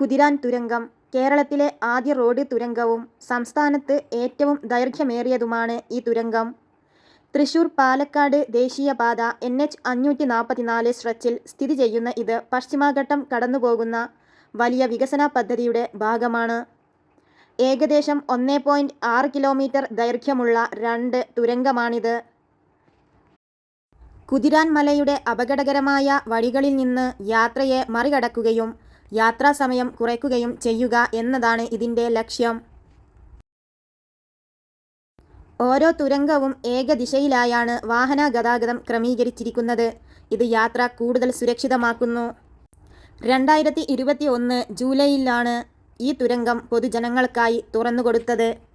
കുതിരാൻ തുരങ്കം കേരളത്തിലെ ആദ്യ റോഡ് തുരങ്കവും സംസ്ഥാനത്ത് ഏറ്റവും ദൈർഘ്യമേറിയതുമാണ് ഈ തുരങ്കം. തൃശൂർ പാലക്കാട് ദേശീയപാത എൻ. എച്ച്. അഞ്ഞൂറ്റി നാൽപ്പത്തിനാല് സ്ട്രെച്ചിൽ സ്ഥിതി ചെയ്യുന്ന ഇത് പശ്ചിമഘട്ടം കടന്നുപോകുന്ന വലിയ വികസന പദ്ധതിയുടെ ഭാഗമാണ്. ഏകദേശം ഒന്നേ പോയിന്റ് ആറ് കിലോമീറ്റർ ദൈർഘ്യമുള്ള രണ്ട് തുരങ്കമാണിത്. കുതിരാൻ മലയുടെ അപകടകരമായ വഴികളിൽ നിന്ന് യാത്രയെ മറികടക്കുകയും യാത്രാസമയം കുറയ്ക്കുകയും ചെയ്യുക എന്നതാണ് ഇതിന്റെ ലക്ഷ്യം. ഓരോ തുരങ്കവും ഏകദിശയിലായാണ് വാഹന ഗതാഗതം ക്രമീകരിച്ചിരിക്കുന്നത്. ഇത് യാത്ര കൂടുതൽ സുരക്ഷിതമാക്കുന്നു. രണ്ടായിരത്തി ഇരുപത്തി ഒന്ന് ജൂലൈയിലാണ് ഈ തുരങ്കം പൊതുജനങ്ങൾക്കായി തുറന്നുകൊടുത്തത്.